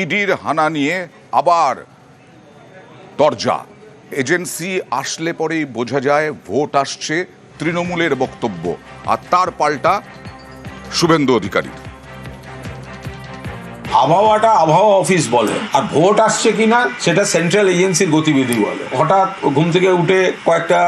ইডির হানা নিয়ে আবার দরজা। এজেন্সি আসলে পরেই বোঝা যায়, ভোট আসছে তৃণমূলের বক্তব্য। আর তার পাল্টা শুভেন্দু অধিকারীর। আবহাওয়াটা আবহাওয়া অফিস বলে। আর ভোট আসছে কিনা, সেটা সেন্ট্রাল এজেন্সির গতিবিধি বলে। হঠাৎ ঘুম থেকে উঠে কয়েকটা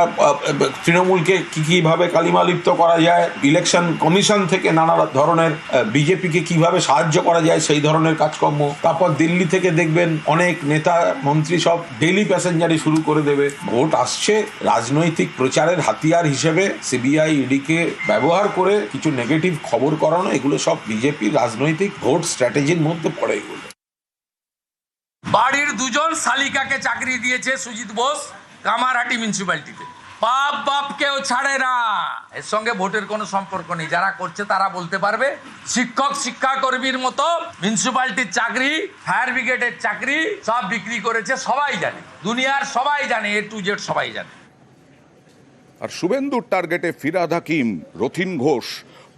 তৃণমূলকে কি কীভাবে কালিমালিপ্ত করা যায়, ইলেকশন কমিশন থেকে নানা ধরনের বিজেপিকে কীভাবে সাহায্য করা যায়, সেই ধরনের কাজকর্ম। তারপর দিল্লি থেকে দেখবেন অনেক নেতা, মন্ত্রী সব ডেলি প্যাসেঞ্জারি শুরু করে দেবে। ভোট আসছে রাজনৈতিক প্রচারের হাতিয়ার হিসেবে। সিবিআই ইডিকে ব্যবহার করে কিছু নেগেটিভ খবর করানো, এগুলো সব বিজেপির রাজনৈতিক ভোট স্ট্র্যাটেজির মধ্যে পড়ে এগুলো। বাড়ির দুজন শালিকাকে চাকরি দিয়েছে সুজিত বোস কামারহাটি মিউনিসিপ্যালিটিতে বাপ বাপকেও ছাড়ে না। এর সঙ্গে ভোটের কোনো সম্পর্ক নেই। যারা করছে তারা বলতে পারবে শিক্ষক শিক্ষাকর্মীর মতো মিউনিসিপ্যালিটির চাকরি ফায়ার ব্রিগেডের চাকরি সব বিক্রি করেছে সবাই জানে। দুনিয়ার সবাই জানে এ টু জেড সবাই জানে। আর শুভেন্দুর টার্গেটে ফিরাদ হাকিম রথিন ঘোষ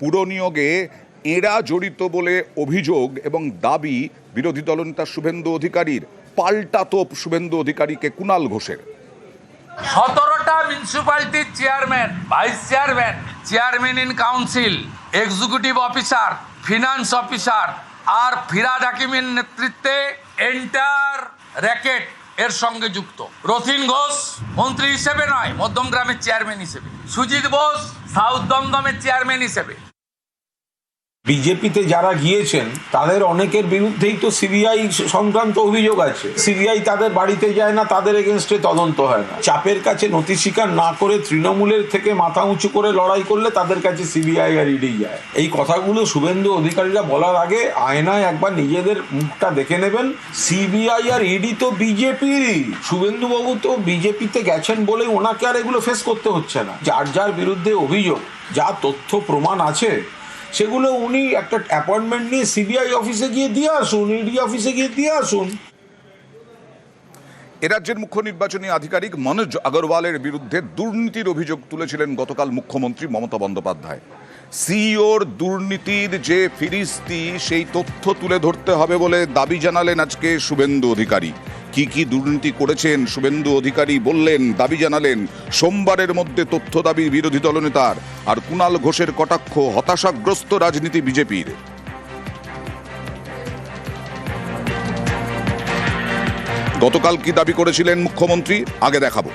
পুরনিয়োগে এরা জড়িত বলে অভিযোগ এবং দাবি বিরোধী দলনেতা শুভেন্দু অধিকারীর। পাল্টা তোপ শুভেন্দু অধিকারীকে কুণাল ঘোষের। সতেরোটা মিউনিসিপ্যালিটির chairman vice chairman chairman in council executive officer finance officer আর ফিরাদ হাকিমের নেতৃত্বে এন্টার র্যাকেট এর সঙ্গে যুক্ত। রথিন ঘোষ মন্ত্রী হিসেবে নয়, মধ্যম গ্রামের চেয়ারম্যান হিসেবে। সুজিত বোস সাউথ দমদমের চেয়ারম্যান হিসেবে। বিজেপিতে যারা গিয়েছেন, তাদের অনেকের বিরুদ্ধেই তো সিবিআই সংক্রান্ত অভিযোগ আছে। সিবিআই তাদের বাড়িতে যায় না, তাদের এগেনস্টে তদন্ত হয় না। চাপের কাছে নথি স্বীকার না করে তৃণমূলের থেকে মাথা উঁচু করে লড়াই করলে তাদের কাছে সিবিআই আর ইডি যায়। এই কথাগুলো শুভেন্দু অধিকারীরা বলার আগে আয়নায় একবার নিজেদের মুখটা দেখে নেবেন। সিবিআই আর ইডি তো বিজেপিরই শুভেন্দুবাবু তো বিজেপিতে গেছেন বলে ওনাকে আর এগুলো ফেস করতে হচ্ছে না। যার যার বিরুদ্ধে অভিযোগ, যা তথ্য প্রমাণ আছে সেগুলো উনি একটা অ্যাপয়েন্টমেন্ট নিয়ে সিবিআই অফিসে গিয়ে দিয়ে আসুন ইডি অফিসে গিয়ে দিয়ে আসুন। রাজ্যের মুখ্য নির্বাচনী আধিকারিক মনোজ আগরওয়ালের বিরুদ্ধে দুর্নীতির অভিযোগ তুলেছিলেন গতকাল মুখ্যমন্ত্রী মমতা বন্দ্যোপাধ্যায়। সিইওর দুর্নীতির যে ফিরিস্তি, সেই তথ্য তুলে ধরতে হবে বলে দাবি জানালেন আজকে শুভেন্দু অধিকারী। কি কি দুর্নীতি করেছেন? শুভেন্দু অধিকারী বললেন, দাবি জানালেন, সোমবারের মধ্যে তথ্য দাবি বিরোধী দলনেতার আর কুণাল ঘোষের কটাক্ষ হতাশাগ্রস্ত রাজনীতি বিজেপির। গতকাল কি দাবি করেছিলেন মুখ্যমন্ত্রী? আগে দেখাবো।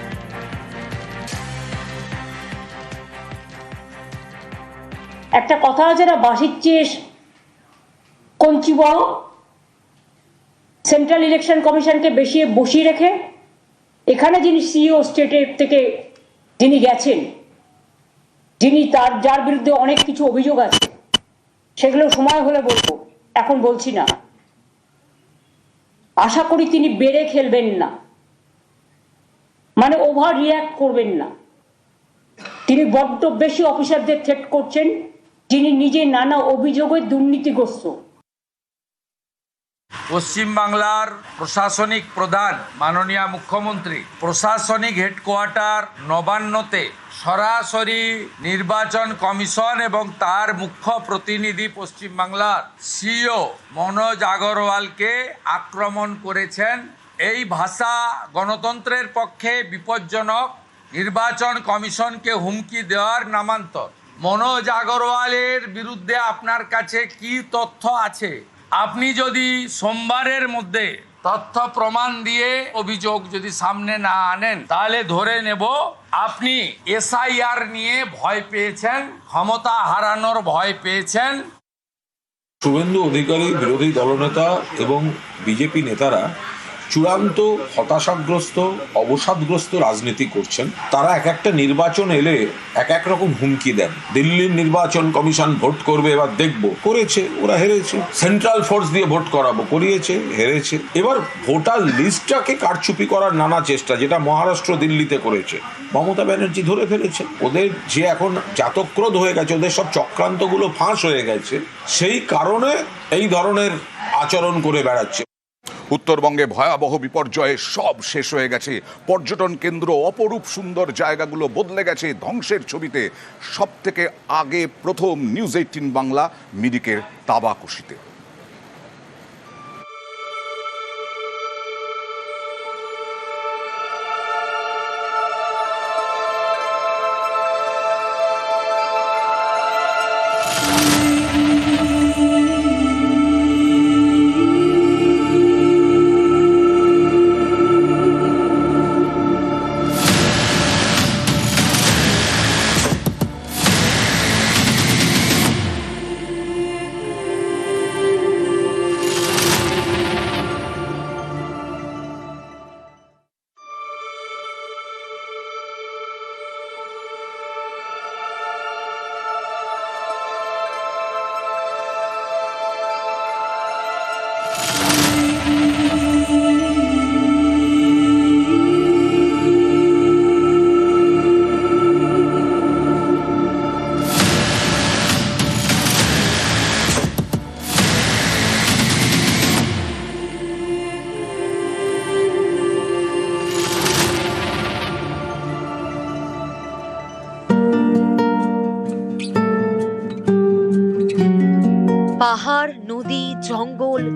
একটা কথা আছে না বাঁশির চেয়ে কঞ্চি বড় সেন্ট্রাল ইলেকশন কমিশনকে বেশি বসিয়ে রেখে এখানে যিনি সিইও স্টেটের থেকে যিনি গেছেন, যিনি তার, যার বিরুদ্ধে অনেক কিছু অভিযোগ আছে, সেগুলো সময় হলে বলব, এখন বলছি না। আশা করি তিনি বেড়ে খেলবেন না। মানে ওভার রিয়াক্ট করবেন না। তিনি বড্ড বেশি অফিসারদের থ্রেট করছেন, যিনি নিজে নানা অভিযোগে দুর্নীতিগ্রস্ত। পশ্চিমবাংলার প্রশাসনিক প্রধান, মাননীয় মুখ্যমন্ত্রী, প্রশাসনিক হেডকোয়ার্টার নবান্নতে সরাসরি নির্বাচন কমিশন এবং তার মুখ্য প্রতিনিধি পশ্চিমবাংলার সিও মনোজ আগরওয়ালকে আক্রমণ করেছেন। এই ভাষা গণতন্ত্রের পক্ষে বিপজ্জনক, নির্বাচন কমিশনকে হুমকি দেওয়ার নামান্তর। মনোজ আগরওয়ালের বিরুদ্ধে আপনার কাছে কি তথ্য আছে? আপনি যদি সোমবারের মধ্যে তথ্য প্রমাণ দিয়ে অভিযোগ যদি সামনে না আনেন, তাহলে ধরে নেব আপনি এসআইআর নিয়ে ভয় পেয়েছেন, ক্ষমতা হারানোর ভয় পেয়েছেন। শুভেন্দু অধিকারী, বিরোধী দলনেতা এবং বিজেপি নেতারা চূড়ান্ত হতাশাগ্রস্ত, অবসাদগ্রস্ত রাজনীতি করছেন। তারা এক একটা নির্বাচন এলে এক এক রকম হুমকি দেন। দিল্লির নির্বাচন কমিশন ভোট করবে, এবার দেখব। করেছে, ওরা হেরেছে। সেন্ট্রাল ফোর্স দিয়ে ভোট করাবো, করিয়েছে, হেরেছে। এবার ভোটার লিস্টটাকে কারচুপি করার নানা চেষ্টা, যেটা মহারাষ্ট্র দিল্লিতে করেছে। মমতা ব্যানার্জি ধরে ফেলেছে। ওদের যে এখন জাতক্রোধ হয়ে গেছে, ওদের সব চক্রান্তগুলো ফাঁস হয়ে গেছে, সেই কারণে এই ধরনের আচরণ করে বেড়াচ্ছে। উত্তরবঙ্গে ভয়াবহ বিপর্যয়ে সব শেষ হয়ে গেছে। পর্যটন কেন্দ্র অপরূপ সুন্দর জায়গাগুলো বদলে গেছে ধ্বংসের ছবিতে। সব থেকে আগে প্রথম নিউজ এইটিন বাংলা মিরিকের তাবাকুশিতে।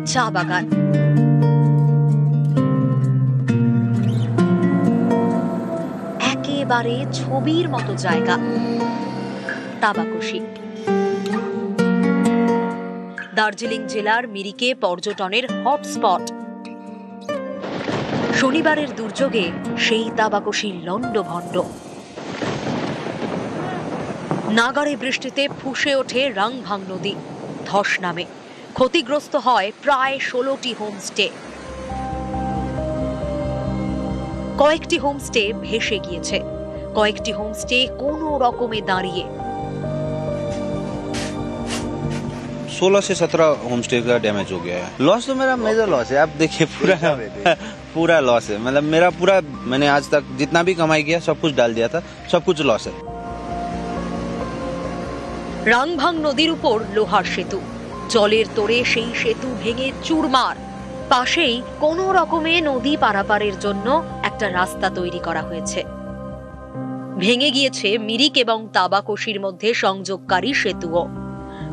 চা বাগান। একেবারে ছবির মতো জায়গা। তাবাকুশি। দার্জিলিং জেলার মিরিকে পর্যটনের হটস্পট। শনিবারের দুর্যোগে সেই তাবাকুশি লণ্ডভণ্ড। নাগারে বৃষ্টিতে ফুসে ওঠে রাংভাং নদী। ধস নামে ক্ষতিগ্রস্ত হয় প্রায় ষোলোটি হোমস্টে কয়েকটি হোমস্টে ভেসে গিয়েছে কয়েকটি হোমস্টে কোনো রকমে দাঁড়িয়ে सोलह से सत्रह होम स्टे का डैमेज हो गया है लॉस तो मेरा मेजर लॉस है आप देखिए पूरा पूरा लॉस है मतलब मेरा पूरा मैंने आज तक जितना भी कमाई किया सब कुछ डाल दिया था सब कुछ लॉस है রাংভাং নদীর উপর লোহার সেতু জলের তোড়ে সেই সেতু ভেঙে চুরমার পাশেই কোনো রকমে নদী পারাপারের জন্য একটা রাস্তা তৈরি করা হয়েছে ভেঙে গিয়েছে মিরিক এবং তাবাকশির মধ্যে সংযোগকারী সেতুও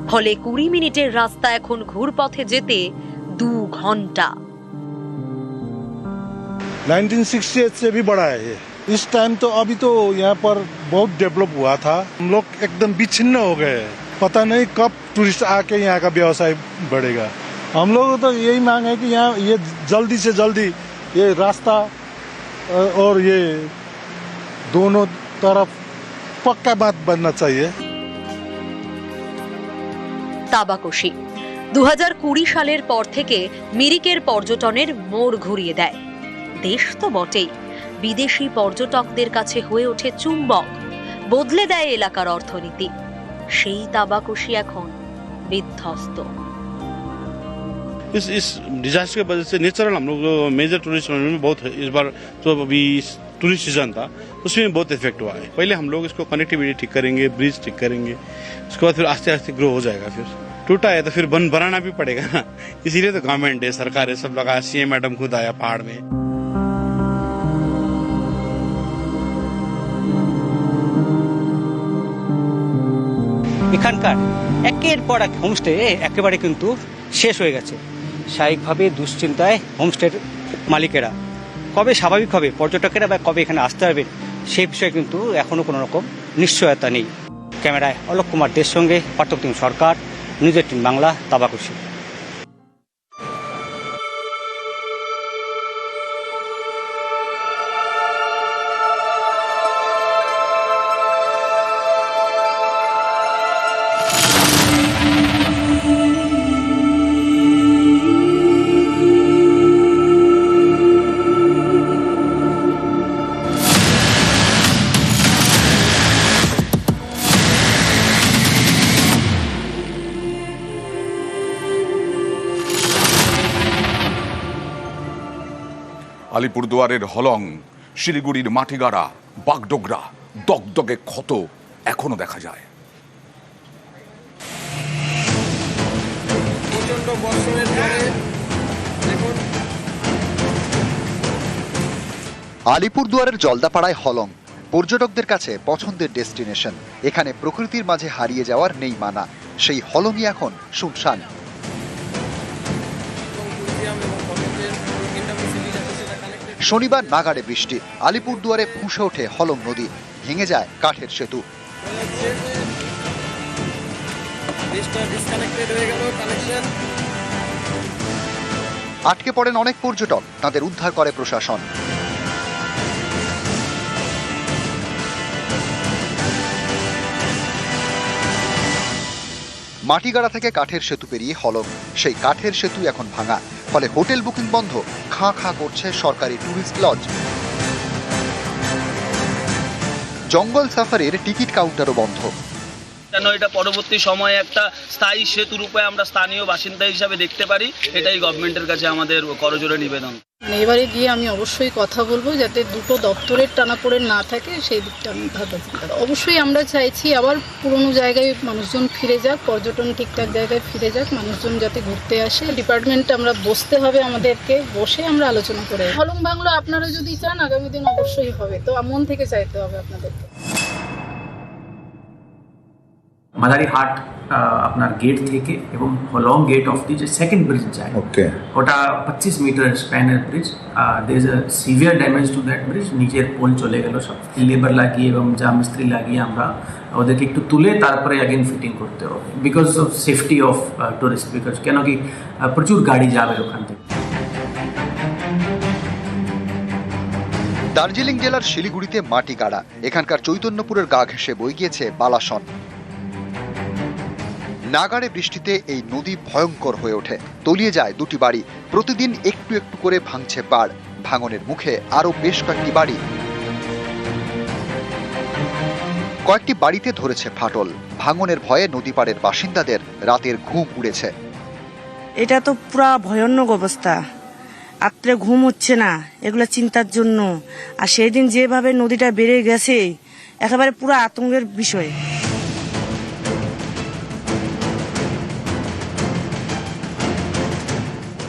ফলে কুড়ি মিনিটের রাস্তা এখন ঘুরপথে যেতে দু ঘন্টা 1968 से भी बड़ा है ये इस टाइम तो अभी तो यहाँ पर बहुत डेवलप हुआ था हम लोग एकदम विच्छिन्न हो गए हैं पता नहीं कब टूरिस्ट आके यहाँ का व्यवसाय बढ़ेगा हम लोग तो यही मांग है कि यहाँ ये जल्दी से जल्दी ये रास्ता अ, और ये दोनों तरफ पक्का बात बनना चाहिए তাবাকশি দু কুড়ি সালের পর থেকে মিরিকের পর্যটনের মোড় ঘুরিয়ে দেয় দেশ তো বটেই বিদেশি পর্যটকদের কাছে হয়ে ওঠে চুম্বক বদলে দেয় এলাকার অর্থনীতি সেই তাবাকশি এখন বিধ্বস্ত इस इस डिजास्टर की वजह से नेचुरल हम लोग मेजर टूरिस्ट में बहुत है। इस बार जो अभी टूरिस्ट सीजन था उसमें बहुत इफेक्ट हुआ है पहले हम लोग इसको कनेक्टिविटी ठीक करेंगे ब्रिज ठीक करेंगे उसके बाद फिर आस्ते आस्ते ग्रो हो जाएगा फिर टूटा है तो फिर बन बनाना भी पड़ेगा ना इसीलिए तो गवर्नमेंट है सरकार है सब लगा सीएम मैडम खुद आया पहाड़ में এখানকার একের পর এক হোমস্টে একেবারে কিন্তু শেষ হয়ে গেছে। স্বাভাবিকভাবে দুশ্চিন্তায় হোমস্টের মালিকেরা। কবে স্বাভাবিক হবে, পর্যটকেরা বা কবে এখানে আসতে পারবেন সেই বিষয়ে কিন্তু এখনও কোনো রকম নিশ্চয়তা নেই। ক্যামেরায় অলোক কুমার দের সঙ্গে পার্থক্য সরকার, নিউজ এইটিন বাংলা, তাবাকুশি। আলিপুরদুয়ারের হলং শিলিগুড়ির মাটিগাড়া বাগডোগরা দগদগে ক্ষত এখনও দেখা যায়। আলিপুরদুয়ারের জলদাপাড়ায় হলং পর্যটকদের কাছে পছন্দের ডেস্টিনেশন। এখানে প্রকৃতির মাঝে হারিয়ে যাওয়ার নেই মানা। সেই হলংই এখন শুনশান। শনিবার নাগাড়ে বৃষ্টি। আলিপুরদুয়ারে ফুঁসে ওঠে হলম নদী। ভেঙে যায় কাঠের সেতু। আটকে পড়েন অনেক পর্যটক। তাদের উদ্ধার করে প্রশাসন। মাটিগাড়া থেকে কাঠের সেতু পেরিয়ে হলম। সেই কাঠের সেতু এখন ভাঙা। ফলে হোটেল বুকিং বন্ধ। খাঁ খাঁ করছে সরকারি ট্যুরিস্ট লজ। জঙ্গল সাফারির টিকিট কাউন্টারও বন্ধ। যেন এটা পরবর্তী সময়ে একটা স্থায়ী সেতু রূপে আমরা স্থানীয় বাসিন্দা হিসাবে দেখতে পারি, এটাই গভর্নমেন্টের কাছে আমাদের করজোরে নিবেদন। এবারে গিয়ে আমি অবশ্যই কথা বলব যাতে দুটো দপ্তরের টানাপোড়েন না থাকে, সেই দিকটা আমি ভাবছি অবশ্যই আমরা চাইছি আবার পুরনো জায়গায় মানুষজন ফিরে যাক, পর্যটন ঠিকঠাক জায়গায় ফিরে যাক, মানুষজন যাতে ঘুরতে আসে। ডিপার্টমেন্ট আমরা বসতে হবে আমাদেরকে, বসে আমরা আলোচনা করে। হলম বাংলা আপনারা যদি চান, আগামী দিন অবশ্যই হবে। তো মন থেকে চাইতে হবে আপনাদেরকে। মাদারিহাট আপনার গেট থেকে এবং লং গেট অফ দি যে সেকেন্ড ব্রিজ যায় ওকে ওটা পঁচিশ metre স্প্যানের bridge there is a severe damage to that bridge নিচের পোল চলে গেল সব লেবার লাগিয়ে এবং যা মিস্ত্রি লাগিয়ে আমরা ওদেরকে একটু তুলে তারপরে অ্যাগেন ফিটিং করতে হবে because of safety of tourist because কেন কি প্রচুর গাড়ি যাবে ওখান থেকে। দার্জিলিং জেলার শিলিগুড়িতে মাটি গাড়া এখানকার চৈতন্যপুরের গা ঘেঁষে বই গিয়েছে বালাসন। নাগাড়ে বৃষ্টিতে এই নদী ভয়ঙ্কর হয়ে ওঠে। তলিয়ে যায় দুটি বাড়ি। প্রতিদিন একটু একটু করে ভাঙছে পাড় ভাঙনের মুখে আরও বেশ কয়েকটি বাড়ি। কয়েকটি বাড়িতে ধরেছে ফাটল। ভাঙনের ভয়ে নদী পাড়ের বাসিন্দাদের রাতের ঘুম উড়েছে। এটা তো পুরা ভয়ানক অবস্থা। রাত্রে ঘুম হচ্ছে না, এগুলো চিন্তার জন্য। আর সেই দিন যেভাবে নদীটা বেড়ে গেছে, একেবারে পুরো আতঙ্কের বিষয়।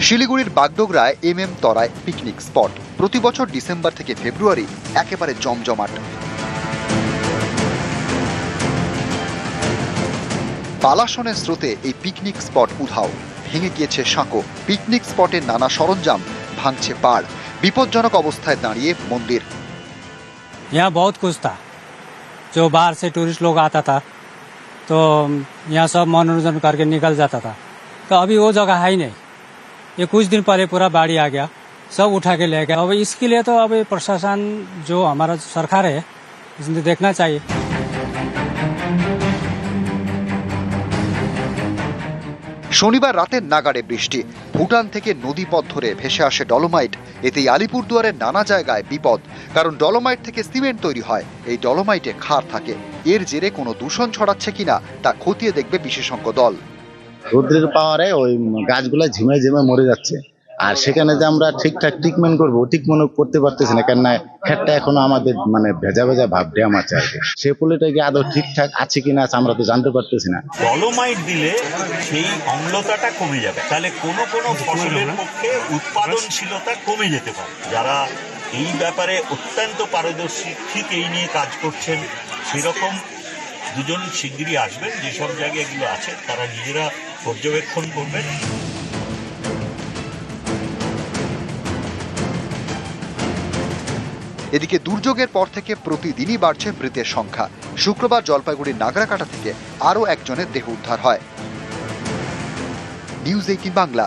শিলিগুড়ির বাগডোগরায় এম এম তরায় পিকনিক স্পট প্রতি বছর ডিসেম্বর থেকে ফেব্রুয়ারি একেবারে জমজমাট বালাসনের স্রোতে এই পিকনিক স্পট উধাও ভেঙে গিয়েছে সাঁকো পিকনিক স্পটের নানা সরঞ্জাম ভাঙছে পাড় বিপজ্জনক অবস্থায় দাঁড়িয়ে মন্দির यहाँ बहुत कुछ था जो बाहर से टूरिस्ट लोग आता था तो यहाँ सब मनोरंजन करके निकल जाता था तो अभी वो जगह है ही नहीं ये कुछ दिन पहले पूरा बाढ़ी आ गया सब उठा के ले गया अब इसके लिए तो अब प्रशासन जो हमारा सरकार है इसने देखना चाहिए শনিবার রাতের নাগাড়ে বৃষ্টি ভুটান থেকে নদী পথ ধরে ভেসে আসে ডলোমাইট এতেই আলিপুরদুয়ারের নানা জায়গায় বিপদ কারণ ডলোমাইট থেকে সিমেন্ট তৈরি হয় এই ডলোমাইটে ক্ষার থাকে এর জেরে কোনো দূষণ ছড়াচ্ছে কিনা তা খতিয়ে দেখবে বিশেষজ্ঞ দল রোদ্রের পাওয়ারে ওই গাছগুলো ঝিমে ঝিমে মরে যাচ্ছে। আর সেখানে যে আমরা ঠিকঠাক ট্রিটমেন্ট করব ট্রিটমেন্ট করতে পারতেছি না কেন খেটটা এখনও আমাদের মানে ভেজা ভেজা ভাব ড্যাম আছে আর সে পুলিটা কি আদৌ ঠিকঠাক আছে কিনা আমরা তো জানতে পারতেছি না। ডলোমাইট দিলে সেই অম্লতাটা কমে যাবে। তাহলে কোনো কোনো ফসলের পক্ষে উৎপাদনশীলতা কমে যেতে পারে। যারা এই ব্যাপারে অত্যন্ত পারদর্শী, ঠিক এই নিয়ে কাজ করছেন, সেরকম দুজন শিগগিরই আসবেন। যেসব জায়গায় এগুলো আছে, তারা নিজেরা পর্যবেক্ষণ করবেন এদিকে দুর্যোগের পর থেকে প্রতিদিনই বাড়ছে মৃতের সংখ্যা। শুক্রবার জলপাইগুড়ির নাগরাকাটা থেকে আরও একজনের দেহ উদ্ধার হয়। News eighteen Bangla.